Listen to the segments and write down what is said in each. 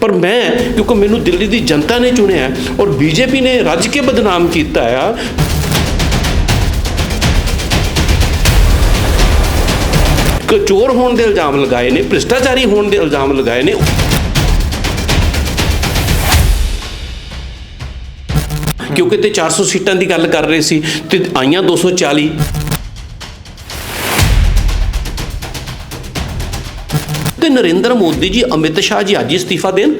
ਪਰ ਮੈਂ, ਕਿਉਂਕਿ ਮੈਨੂੰ ਦਿੱਲੀ ਦੀ ਜਨਤਾ ਨੇ ਚੁਣਿਆ ਔਰ ਬੀਜੇਪੀ ਨੇ ਰੱਜ ਕੇ ਬਦਨਾਮ ਕੀਤਾ ਆ। ਚੋਰ ਹੋਣ ਦੇ ਇਲਜ਼ਾਮ ਲਗਾਏ ਨੇ, ਭ੍ਰਿਸ਼ਟਾਚਾਰੀ ਹੋਣ ਦੇ ਇਲਜ਼ਾਮ ਲਗਾਏ ਨੇ। ਕਿਉਂਕਿ ਤੇ 400 ਸੀਟਾਂ ਦੀ ਗੱਲ ਕਰ ਰਹੇ ਸੀ ਤੇ ਆਈਆਂ 240 ਨਰਿੰਦਰ ਮੋਦੀ ਜੀ ਅਮਿਤ ਸ਼ਾਹ ਜੀ ਅੱਜ ਅਸਤੀਫਾ ਦੇਣ?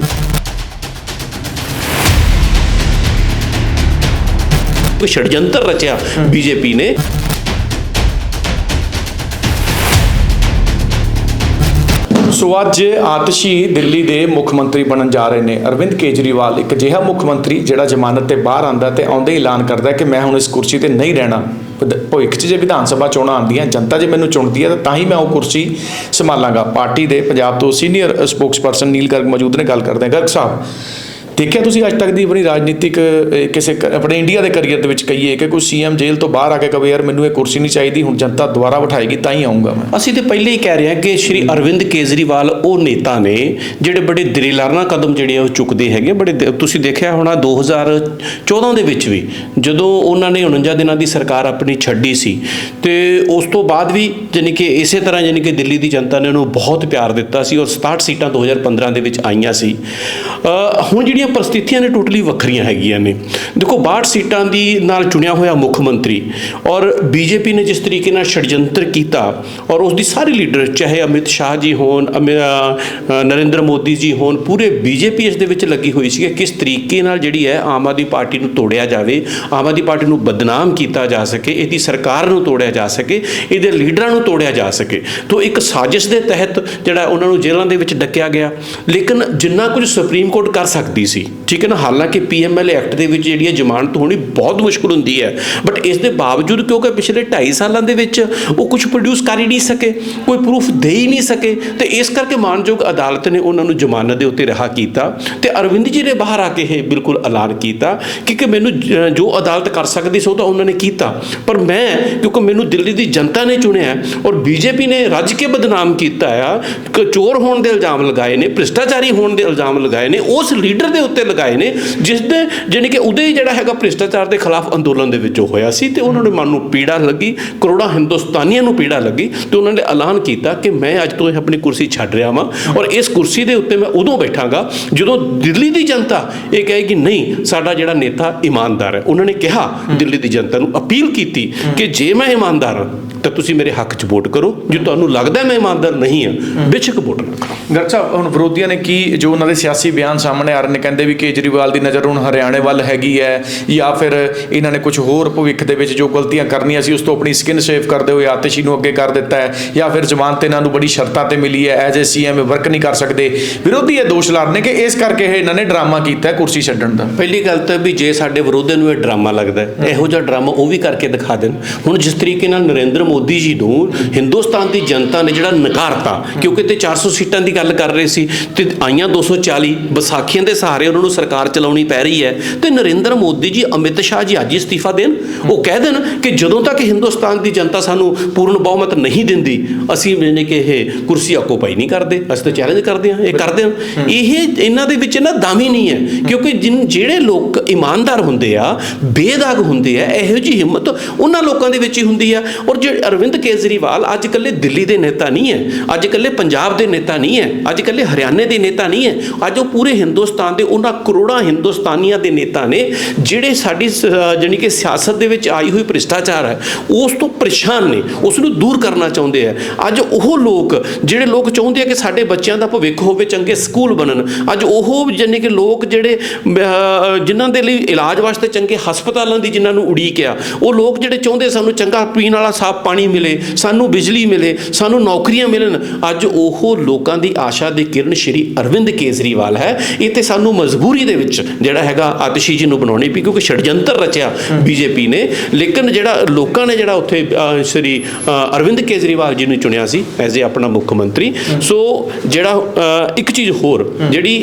ਕੋਈ ષਡਯੰਤਰ ਰਚਿਆ ਬੀਜੇਪੀ ਨੇ। ਸੋ ਅੱਜ ਆਤਸ਼ੀ ਦਿੱਲੀ ਦੇ ਮੁੱਖ ਮੰਤਰੀ ਬਣਨ ਜਾ ਰਹੇ ਨੇ। ਅਰਵਿੰਦ ਕੇਜਰੀਵਾਲ ਇੱਕ ਅਜਿਹਾ ਮੁੱਖ ਮੰਤਰੀ ਜਿਹੜਾ ਜ਼ਮਾਨਤ ਤੇ ਬਾਹਰ ਆਂਦਾ ਤੇ ਆਉਂਦੇ ਹੀ ਐਲਾਨ ਕਰਦਾ ਕਿ ਮੈਂ ਹੁਣ ਇਸ ਕੁਰਸੀ ਤੇ ਨਹੀਂ ਰਹਿਣਾ। ਭਵਿੱਖ 'ਚ ਜੇ ਵਿਧਾਨ ਸਭਾ ਚੋਣਾਂ ਆਉਂਦੀਆਂ, ਜਨਤਾ ਜੇ ਮੈਨੂੰ ਚੁਣਦੀ ਹੈ ਤਾਂ ਤਾਂ ਹੀ ਮੈਂ ਉਹ ਕੁਰਸੀ ਸੰਭਾਲਾਂਗਾ। ਪਾਰਟੀ ਦੇ ਪੰਜਾਬ ਤੋਂ ਸੀਨੀਅਰ ਸਪੋਕਸਪਰਸਨ ਨੀਲ ਗਰਗ ਮੌਜੂਦ ਨੇ, ਗੱਲ ਕਰਦੇ ਹਾਂ। ਗਰਗ ਸਾਹਿਬ ਦੇਖਿਆ ਤੁਸੀਂ ਅੱਜ ਤੱਕ ਦੀ ਆਪਣੀ ਰਾਜਨੀਤਿਕ ਕਿਸੇ ਆਪਣੇ ਇੰਡੀਆ ਦੇ ਕਰੀਅਰ ਦੇ ਵਿੱਚ ਕਹੀਏ ਕਿ ਕੋਈ ਸੀਐਮ ਜੇਲ੍ਹ ਤੋਂ ਬਾਹਰ ਆ ਕੇ ਕਹੇ ਯਾਰ, ਮੈਨੂੰ ਇਹ ਕੁਰਸੀ ਨਹੀਂ ਚਾਹੀਦੀ, ਹੁਣ ਜਨਤਾ ਦੁਬਾਰਾ ਬਿਠਾਏਗੀ, ਤਾਂ ਹੀ ਆਉਂਗਾ ਮੈਂ। ਅਸੀਂ ਤੇ ਪਹਿਲੇ ਹੀ ਕਹਿ ਰਹੇ ਹਾਂ ਕਿ ਸ਼੍ਰੀ ਅਰਵਿੰਦ ਕੇਜਰੀਵਾਲ, ਉਹ ਨੇਤਾ ਨੇ, ਜਿਹੜੇ ਬੜੇ ਦਰਿਲਾਨਾ ਕਦਮ ਜਿਹੜੇ ਆ, ਉਹ ਚੁੱਕਦੇ ਹੈਗੇ। ਬੜੇ ਤੁਸੀਂ ਦੇਖਿਆ ਹੋਣਾ 2014 ਦੇ ਵਿੱਚ ਵੀ, ਜਦੋਂ ਉਹਨਾਂ ਨੇ 49 ਦਿਨਾਂ ਦੀ ਸਰਕਾਰ ਆਪਣੀ ਛੱਡੀ ਸੀ, ਤੇ ਉਸ ਤੋਂ ਬਾਅਦ ਵੀ ਜਾਣੀ ਕਿ ਇਸੇ ਤਰ੍ਹਾਂ ਜਾਣੀ ਕਿ ਦਿੱਲੀ ਦੀ ਜਨਤਾ ਨੇ ਉਹਨੂੰ ਬਹੁਤ ਪਿਆਰ ਦਿੱਤਾ ਸੀ ਔਰ 67 ਸੀਟਾਂ 2015 ਦੇ ਵਿੱਚ ਆਈਆਂ ਸੀ। ਹੁਣ ਜਿਹੜੀਆਂ ਪਰਿਸਥਿਤੀਆਂ ਨੇ ਟੋਟਲੀ ਵੱਖਰੀਆਂ ਹੈਗੀਆਂ ਨੇ। ਦੇਖੋ 62 ਸੀਟਾਂ ਦੀ ਨਾਲ ਚੁਣਿਆ ਹੋਇਆ ਮੁੱਖ ਮੰਤਰੀ ਔਰ ਬੀਜੇਪੀ ਨੇ ਜਿਸ ਤਰੀਕੇ ਨਾਲ ષਡਯੰਤਰ ਕੀਤਾ ਔਰ ਉਸ ਦੀ ਸਾਰੀ ਲੀਡਰ, ਚਾਹੇ ਅਮਿਤ ਸ਼ਾਹ ਜੀ ਹੋਣ, ਅਮਿ- ਨਰਿੰਦਰ ਮੋਦੀ ਜੀ ਹੋਣ, ਪੂਰੇ ਬੀਜੇਪੀ ਇਸ ਦੇ ਵਿੱਚ ਲੱਗੀ ਹੋਈ ਸੀ ਕਿ ਕਿਸ ਤਰੀਕੇ ਨਾਲ ਜਿਹੜੀ ਹੈ ਆਮ ਆਦਮੀ ਪਾਰਟੀ ਨੂੰ ਤੋੜਿਆ ਜਾਵੇ, ਆਮ ਆਦਮੀ ਪਾਰਟੀ ਨੂੰ ਬਦਨਾਮ ਕੀਤਾ ਜਾ ਸਕੇ, ਇਹਦੀ ਸਰਕਾਰ ਨੂੰ ਤੋੜਿਆ ਜਾ ਸਕੇ, ਇਹਦੇ ਲੀਡਰਾਂ ਨੂੰ ਤੋੜਿਆ ਜਾ ਸਕੇ। ਤੋਂ ਇੱਕ ਸਾਜ਼ਿਸ਼ ਦੇ ਤਹਿਤ ਜਿਹੜਾ ਉਹਨਾਂ ਨੂੰ ਜੇਲ੍ਹਾਂ ਦੇ ਵਿੱਚ ਡੱਕਿਆ ਗਿਆ। ਲੇਕਿਨ ਜਿੰਨਾ ਕੁਝ ਸੁਪਰੀਮ ਕੋਰਟ ਕਰ ਸਕਦੀ ਸੀ ਠੀਕ ਹੈ ਨਾ? ਹਾਲਾਂਕਿ ਪੀਐਮਐਲ ਐਕਟ ਦੇ ਵਿੱਚ ਜਿਹੜੀ ਹੈ ਜ਼ਮਾਨਤ ਹੋਣੀ ਬਹੁਤ ਮੁਸ਼ਕਲ ਹੁੰਦੀ ਹੈ। ਬਟ ਇਸ ਦੇ ਬਾਵਜੂਦ ਕਿਉਂਕਿ ਪਿਛਲੇ 2.5 ਸਾਲਾਂ ਦੇ ਵਿੱਚ ਉਹ ਕੁਝ ਪ੍ਰੋਡਿਊਸ ਕਰ ਹੀ ਨਹੀਂ ਸਕੇ, ਕੋਈ ਪ੍ਰੂਫ ਦੇ ਹੀ ਨਹੀਂ ਸਕੇ, ਤੇ ਇਸ ਕਰਕੇ ਮਾਨਯੋਗ ਅਦਾਲਤ ਨੇ ਉਹਨਾਂ ਨੂੰ ਜ਼ਮਾਨਤ ਦੇ ਉੱਤੇ ਰਿਹਾ ਕੀਤਾ ਤੇ ਅਰਵਿੰਦ ਜੀ ਨੇ ਬਾਹਰ ਆ ਕੇ ਇਹ ਬਿਲਕੁਲ ਐਲਾਨ ਕੀਤਾ ਕਿ ਕਿ ਮੈਨੂੰ ਜੋ ਅਦਾਲਤ ਕਰ ਸਕਦੀ ਸੀ ਉਹ ਤਾਂ ਉਹਨਾਂ ਨੇ ਕੀਤਾ। ਪਰ ਮੈਂ, ਕਿਉਂਕਿ ਮੈਨੂੰ ਦਿੱਲੀ ਦੀ ਜਨਤਾ ਨੇ ਚੁਣਿਆ ਹੈ ਔਰ ਬੀਜੇਪੀ ਨੇ ਰੱਜ ਕੇ ਬਦਨਾਮ ਕੀਤਾ ਆ, ਕਿ, ਚੋਰ ਹੋਣ ਦੇ ਇਲਜ਼ਾਮ ਲਗਾਏ ਨੇ, ਭ੍ਰਿਸ਼ਟਾਚਾਰੀ ਹੋਣ ਦੇ ਇਲਜ਼ਾਮ ਲਗਾਏ ਨੇ, ਉਸ ਲੀਡਰ ਦੇ ਉੱਤੇ ਲਗਾਏ ਨੇ ਜਿਸ ਦੇ ਜਾਣੀ ਕਿ ਉਹਦੇ ਹੀ ਜਿਹੜਾ ਹੈਗਾ ਭ੍ਰਿਸ਼ਟਾਚਾਰ ਦੇ ਖਿਲਾਫ ਅੰਦੋਲਨ ਦੇ ਵਿੱਚੋਂ ਹੋਇਆ ਸੀ ਤੇ ਉਹਨਾਂ ਦੇ ਮਨ ਨੂੰ ਪੀੜਾ ਲੱਗੀ ਕਰੋੜਾਂ ਹਿੰਦੁਸਤਾਨੀਆਂ ਨੂੰ ਪੀੜਾ ਲੱਗੀ ਤੇ ਉਹਨਾਂ ਨੇ ਐਲਾਨ ਕੀਤਾ ਕਿ ਮੈਂ ਅੱਜ ਤੋਂ ਇਹ ਆਪਣੀ ਕੁਰਸੀ ਛੱਡ ਰਿਹਾ ਵਾਂ ਔਰ ਇਸ ਕੁਰਸੀ ਦੇ ਉੱਤੇ ਮੈਂ ਉਦੋਂ ਬੈਠਾਂਗਾ ਜਦੋਂ ਦਿੱਲੀ ਦੀ ਜਨਤਾ ਇਹ ਕਹੇਗੀ ਨਹੀਂ ਸਾਡਾ ਜਿਹੜਾ ਨੇਤਾ ਇਮਾਨਦਾਰ ਹੈ। ਉਹਨਾਂ ਨੇ ਕਿਹਾ ਦਿੱਲੀ ਦੀ ਜਨਤਾ ਨੂੰ ਅਪੀਲ ਕੀਤੀ ਕਿ ਜੇ ਮੈਂ ਇਮਾਨਦਾਰ ਹਾਂ ਤਾਂ ਤੁਸੀਂ ਮੇਰੇ ਹੱਕ 'ਚ ਵੋਟ ਕਰੋ। ਜੇ ਤੁਹਾਨੂੰ ਲੱਗਦਾ ਮੈਂ ਇਮਾਨਦਾਰ ਨਹੀਂ ਹਾਂ ਬੇਸ਼ੱਕ ਵੋਟ ਨਾ ਕਰੋ। ਸਾਹਿਬ ਹੁਣ ਵਿਰੋਧੀਆਂ ਨੇ ਕੀ ਜੋ ਉਹਨਾਂ ਦੇ ਸਿਆਸੀ ਬਿਆਨ ਸਾਹਮਣੇ ਆ ਰਹੇ ਨੇ ਕਹਿੰਦੇ ਵੀ ਕੇਜਰੀਵਾਲ ਦੀ ਨਜ਼ਰ ਹੁਣ ਹਰਿਆਣੇ ਵੱਲ ਹੈਗੀ ਹੈ ਜਾਂ ਫਿਰ ਇਹਨਾਂ ਨੇ ਕੁਝ ਹੋਰ ਭਵਿੱਖ ਦੇ ਵਿੱਚ ਜੋ ਗਲਤੀਆਂ ਕਰਨੀਆਂ ਸੀ, ਉਸ ਤੋਂ ਆਪਣੀ ਸਕਿਨ ਸੇਵ ਕਰਦੇ ਹੋਏ ਆਤਿਸ਼ੀ ਨੂੰ ਅੱਗੇ ਕਰ ਦਿੱਤਾ ਹੈ ਜਾਂ ਫਿਰ ਜ਼ਮਾਨਤ ਇਹਨਾਂ ਨੂੰ ਬੜੀ ਸ਼ਰਤਾਂ ਤੇ ਮਿਲੀ ਹੈ ਐਜ਼ ਏ ਸੀਐਮ ਵਰਕ ਨਹੀਂ ਕਰ ਸਕਦੇ। ਵਿਰੋਧੀ ਇਹ ਦੋਸ਼ ਲਾ ਰਹੇ ਕਿ ਇਸ ਕਰਕੇ ਇਹ ਇਹਨਾਂ ਨੇ ਡਰਾਮਾ ਕੀਤਾ ਕੁਰਸੀ ਛੱਡਣ ਦਾ। ਪਹਿਲੀ ਗੱਲ ਤਾਂ ਵੀ ਜੇ ਸਾਡੇ ਵਿਰੋਧੀਆਂ ਨੂੰ ਇਹ ਡਰਾਮਾ ਲੱਗਦਾ ਹੈ, ਇਹੋ ਜਿਹਾ ਡਰਾਮਾ ਉਹ ਵੀ ਕਰਕੇ ਦਿਖਾ ਦੇਣ। ਹੁਣ ਜਿਸ ਤਰੀਕੇ ਨਾਲ ਨਰਿੰਦਰ ਮੋਦੀ ਜੀ ਨੂੰ ਹਿੰਦੁਸਤਾਨ ਦੀ ਜਨਤਾ ਨੇ ਜਿਹੜਾ ਨਕਾਰਤਾ, ਕਿਉਂਕਿ ਤੇ 400 ਸੀਟਾਂ ਦੀ ਗੱਲ ਕਰ ਰਹੇ ਸੀ, ਤੇ ਆਈਆਂ 240 ਵਿਸਾਖੀਆਂ ਦੇ ਸਹਾਰੇ ਉਹਨਾਂ ਨੂੰ ਸਰਕਾਰ ਚਲਾਉਣੀ ਪੈ ਰਹੀ ਹੈ। ਤੇ ਨਰਿੰਦਰ ਮੋਦੀ ਜੀ ਅਮਿਤ ਸ਼ਾਹ ਜੀ ਅੱਜ ਹੀ ਅਸਤੀਫਾ ਦੇਣ। ਉਹ ਕਹਿ ਦੇਣ ਕਿ ਜਦੋਂ ਤੱਕ ਹਿੰਦੁਸਤਾਨ ਦੀ ਜਨਤਾ ਸਾਨੂੰ ਪੂਰਨ ਬਹੁਮਤ ਨਹੀਂ ਦਿੰਦੀ ਅਸੀਂ ਮੈਨੇ ਕਿ ਇਹ ਕੁਰਸੀ ਆਕੂਪਾਈ ਨਹੀਂ ਕਰਦੇ। ਅਸੀਂ ਤਾਂ ਚੈਲੰਜ ਕਰਦੇ ਹਾਂ ਇਹ ਕਰਦੇ ਹਾਂ। ਇਹ ਇਹਨਾਂ ਦੇ ਵਿੱਚ ਨਾ ਦਾਮੀ ਨਹੀਂ ਹੈ ਕਿਉਂਕਿ ਜਿਹੜੇ ਲੋਕ ਇਮਾਨਦਾਰ ਹੁੰਦੇ ਆ ਬੇਦਾਗ ਹੁੰਦੇ ਆ ਇਹੋ ਜੀ ਹਿੰਮਤ ਉਹਨਾਂ ਲੋਕਾਂ ਦੇ ਵਿੱਚ ਹੀ ਹੁੰਦੀ ਆ। ਔਰ ਜਿਹੜੇ ਅਰਵਿੰਦ ਕੇਜਰੀਵਾਲ ਅੱਜ ਕੱਲੇ ਦਿੱਲੀ ਦੇ ਨੇਤਾ ਨਹੀਂ ਹੈ ਅੱਜ ਕੱਲੇ ਪੰਜਾਬ ਦੇ ਨੇਤਾ ਨਹੀਂ ਹੈ ਅੱਜ ਕੱਲੇ ਹਰਿਆਣੇ ਦੇ ਨੇਤਾ ਨਹੀਂ ਹੈ ਅੱਜ ਉਹ ਪੂਰੇ ਹਿੰਦੁਸਤਾਨ ਦੇ ਉਹਨਾਂ ਕਰੋੜਾਂ ਹਿੰਦੁਸਤਾਨੀਆਂ ਦੇ ਨੇਤਾ ਨੇ ਜਿਹੜੇ ਸਾਡੀ ਸ- ਜਾਣੀ ਕਿ ਸਿਆਸਤ ਦੇ ਵਿੱਚ ਆਈ ਹੋਈ ਭ੍ਰਿਸ਼ਟਾਚਾਰ ਹੈ ਉਸ ਤੋਂ ਪਰੇਸ਼ਾਨ ਨੇ ਉਸ ਨੂੰ ਦੂਰ ਕਰਨਾ ਚਾਹੁੰਦੇ ਆ ਅੱਜ ਉਹ ਲੋਕ ਜਿਹੜੇ ਲੋਕ ਚਾਹੁੰਦੇ ਆ ਕਿ ਸਾਡੇ ਬੱਚਿਆਂ ਦਾ ਭਵਿੱਖ ਹੋਵੇ ਚੰਗੇ ਸਕੂਲ ਬਣਨ ਅੱਜ ਉਹ ਜਾਣੀ ਕਿ ਲੋਕ ਜਿਹੜੇ ਅਹ, ਜਿਨ੍ਹਾਂ ਦੇ ਲਈ ਇਲਾਜ ਵਾਸਤੇ ਚੰਗੇ ਹਸਪਤਾਲਾਂ ਦੀ ਜਿਨ੍ਹਾਂ ਨੂੰ ਉਡੀਕ ਆ ਉਹ ਲੋਕ ਜਿਹੜੇ ਚਾਹੁੰਦੇ ਸਾਨੂੰ ਚੰਗਾ ਪੀਣ ਵਾਲਾ ਸਾਫ਼ ਪਾਣੀ ਮਿਲੇ ਸਾਨੂੰ ਬਿਜਲੀ ਮਿਲੇ ਸਾਨੂੰ ਨੌਕਰੀਆਂ ਮਿਲਣ ਅੱਜ ਉਹ ਲੋਕਾਂ ਦੀ ਆਸ਼ਾ ਦੀ ਕਿਰਨ ਸ਼੍ਰੀ ਅਰਵਿੰਦ ਕੇਜਰੀਵਾਲ ਹੈ। ਇਹ ਤੇ ਸਾਨੂੰ ਮਜਬੂਰੀ ਦੇ ਵਿੱਚ ਜਿਹੜਾ ਹੈਗਾ ਆਤਿਸ਼ੀ ਜੀ ਨੂੰ ਬਣਾਉਣੀ ਪਈ ਕਿਉਂਕਿ ષਡਯੰਤਰ ਰਚਿਆ ਬੀਜੇਪੀ ਨੇ। ਲੇਕਿਨ ਜਿਹੜਾ ਲੋਕਾਂ ਨੇ ਜਿਹੜਾ ਉੱਥੇ ਸ਼੍ਰੀ ਅਰਵਿੰਦ ਕੇਜਰੀਵਾਲ ਜੀ ਨੂੰ ਚੁਣਿਆ ਸੀ ਐਜ਼ ਏ ਆਪਣਾ ਮੁੱਖ ਮੰਤਰੀ। ਸੋ ਜਿਹੜਾ ਇੱਕ ਚੀਜ਼ ਹੋਰ ਜਿਹੜੀ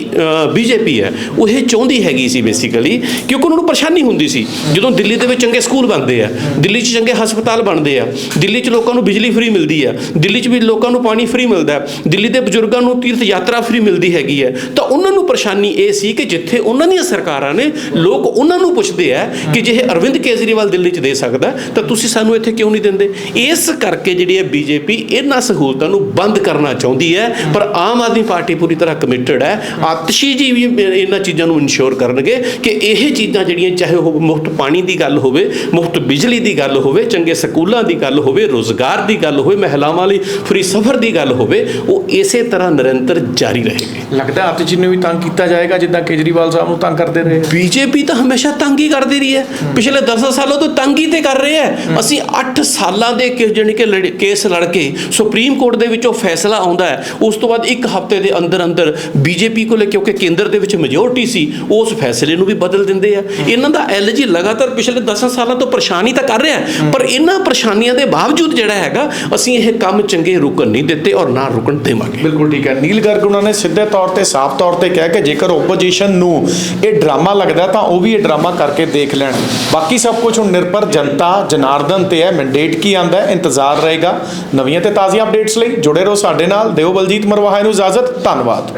ਬੀਜੇਪੀ ਹੈ ਉਹ ਇਹ ਚਾਹੁੰਦੀ ਹੈਗੀ ਸੀ ਬੇਸਿਕਲੀ ਕਿਉਂਕਿ ਉਹਨਾਂ ਨੂੰ ਪਰੇਸ਼ਾਨੀ ਹੁੰਦੀ ਸੀ। ਜਦੋਂ ਦਿੱਲੀ ਦੇ ਵਿੱਚ ਚੰਗੇ ਸਕੂਲ ਬਣਦੇ ਆ ਦਿੱਲੀ 'ਚ ਚੰਗੇ ਹਸਪਤਾਲ ਬਣਦੇ ਆ ਦਿੱਲੀ 'ਚ ਲੋਕਾਂ ਨੂੰ ਬਿਜਲੀ ਫ੍ਰੀ ਮਿਲਦੀ ਹੈ ਦਿੱਲੀ 'ਚ ਵੀ ਲੋਕਾਂ ਨੂੰ ਪਾਣੀ ਫ੍ਰੀ ਮਿਲਦਾ ਦਿੱਲੀ ਦੇ ਬਜ਼ੁਰਗਾਂ ਨੂੰ ਤੀਰਥ ਯਾਤਰਾ ਫ੍ਰੀ ਮਿਲਦੀ ਹੈਗੀ ਹੈ ਤਾਂ ਉਹਨਾਂ ਨੂੰ ਪਰੇਸ਼ਾਨੀ ਇਹ ਸੀ ਕਿ ਜਿੱਥੇ ਉਹਨਾਂ ਦੀਆਂ ਸਰਕਾਰਾਂ ਨੇ ਲੋਕ ਉਹਨਾਂ ਨੂੰ ਪੁੱਛਦੇ ਆ ਕਿ ਜੇ ਅਰਵਿੰਦ ਕੇਜਰੀਵਾਲ ਦਿੱਲੀ 'ਚ ਦੇ ਸਕਦਾ, ਤਾਂ ਤੁਸੀਂ ਸਾਨੂੰ ਇੱਥੇ ਕਿਉਂ ਨਹੀਂ ਦਿੰਦੇ? ਇਸ ਕਰਕੇ ਜਿਹੜੀ ਹੈ ਬੀਜੇਪੀ ਇਹਨਾਂ ਸਹੂਲਤਾਂ ਨੂੰ ਬੰਦ ਕਰਨਾ ਚਾਹੁੰਦੀ ਹੈ, ਪਰ ਆਮ ਆਦਮੀ ਪਾਰਟੀ ਪੂਰੀ ਤਰ੍ਹਾਂ ਕਮਿਟਡ ਹੈ। ਆਤਸ਼ੀ ਜੀ ਵੀ ਇਹਨਾਂ ਚੀਜ਼ਾਂ ਨੂੰ ਇਨਸ਼ੋਰ ਕਰਨਗੇ ਕਿ ਇਹ ਚੀਜ਼ਾਂ ਜਿਹੜੀਆਂ, ਚਾਹੇ ਉਹ ਮੁਫਤ ਪਾਣੀ ਦੀ ਗੱਲ ਹੋਵੇ, ਮੁਫਤ ਬਿਜਲੀ ਦੀ ਗੱਲ ਹੋਵੇ, ਚੰਗੇ ਸਕੂਲਾਂ ਦੀ ਗੱਲ ਹੋਵੇ, ਰੋਜ਼ਗਾਰ ਦੀ ਗੱਲ ਹੋਵੇ, ਮਹਿਲਾਵਾਂ ਲਈ ਫ੍ਰੀ ਸਫ਼ਰ ਦੀ ਗੱਲ ਹੋਵੇ, ਉਹ ਇਸੇ ਤਰ੍ਹਾਂ ਨਿਰੰਤਰ ਜਾਰੀ ਰਹੇਗੀ। ਲੱਗਦਾ ਆਤਿਸ਼ ਜੀ ਨੂੰ ਵੀ ਤੰਗ ਕੀਤਾ ਜਾਏਗਾ ਜਿੱਦਾਂ ਕੇਜਰੀਵਾਲ ਸਾਹਿਬ ਨੂੰ ਤੰਗ ਕਰਦੇ ਰਹੇ। ਬੀਜੇਪੀ ਤਾਂ ਹਮੇਸ਼ਾ ਤੰਗ ਹੀ ਕਰਦੀ ਰਹੀ ਹੈ। ਪਿਛਲੇ 10 ਸਾਲਾਂ ਤੋਂ ਤੰਗ ਹੀ ਤੇ ਕਰ ਰਹੇ ਹੈ। ਅਸੀਂ 8 ਸਾਲਾਂ ਦੇ ਜਾਣੀ ਕਿ ਕੇਸ ਲੜ ਕੇ ਸੁਪਰੀਮ ਕੋਰਟ ਦੇ ਵਿੱਚੋਂ ਫੈਸਲਾ ਆਉਂਦਾ ਹੈ। ਉਸ ਤੋਂ ਬਾਅਦ ਇੱਕ ਹਫ਼ਤੇ ਦੇ ਅੰਦਰ ਅੰਦਰ ਬੀਜੇਪੀ ਕੋਲੇ ਕਿਉਂਕਿ ਕੇਂਦਰ ਦੇ ਵਿੱਚ ਮੈਜੋਰਟੀ ਸੀ ਉਸ ਫੈਸਲੇ ਨੂੰ ਵੀ ਬਦਲ ਦਿੰਦੇ ਆ। ਇਹਨਾਂ ਦਾ ਐਲਜੀ ਲਗਾਤਾਰ ਪਿਛਲੇ 10 ਸਾਲਾਂ ਤੋਂ ਪਰੇਸ਼ਾਨੀ ਤਾਂ ਕਰ ਰਿਹਾ ਪਰ ਇਹਨਾਂ ਪਰੇਸ਼ਾਨੀਆਂ ਦੇ ਬਾਵਜੂਦ ਜਿਹੜਾ ਹੈਗਾ ਅਸੀਂ ਇਹ ਕੰਮ ਚੰਗੇ ਰੁਕਣ ਨਹੀਂ ਦਿੱਤੇ ਔਰ ਨਾ ਰੁਕਣ ਦੇਵਾਂਗੇ। ਬਿਲਕੁਲ ਠੀਕ ਹੈ। ਨੀਲ ਗਰਗ ਉਹਨਾਂ ਨੇ ਸਿੱਧੇ ਤੌਰ ਤੇ ਸਾਫ਼ ਤੌਰ ਤੇ ਕਿਹਾ ਕਿ ਜੇਕਰ ਓਪੋਜੀਸ਼ਨ ਨੂੰ ਇਹ ਡਰਾਮਾ ਲੱਗਦਾ ਤਾਂ ਉਹ ਵੀ ਇਹ ਡਰਾਮਾ ਕਰਕੇ ਦੇਖ ਲੈਣ। ਬਾਕੀ ਸਭ ਕੁਝ ਹੁਣ ਨਿਰਭਰ ਜਨਤਾ, ਜਨਾਰਦਨ ਤੇ ਹੈ ਮੈਂਡੇਟ ਕੀ ਆਂਦਾ ਹੈ, ਇੰਤਜ਼ਾਰ ਰਹੇਗਾ। ਨਵੀਆਂ ਤੇ ਤਾਜ਼ੀਆਂ ਅਪਡੇਟਸ ਲਈ ਜੁੜੇ ਰਹੋ ਸਾਡੇ ਨਾਲ। ਦਿਓ ਬਲਜੀਤ ਮਰਵਾਹਾ ਨੂੰ ਇਜਾਜ਼ਤ। ਧੰਨਵਾਦ।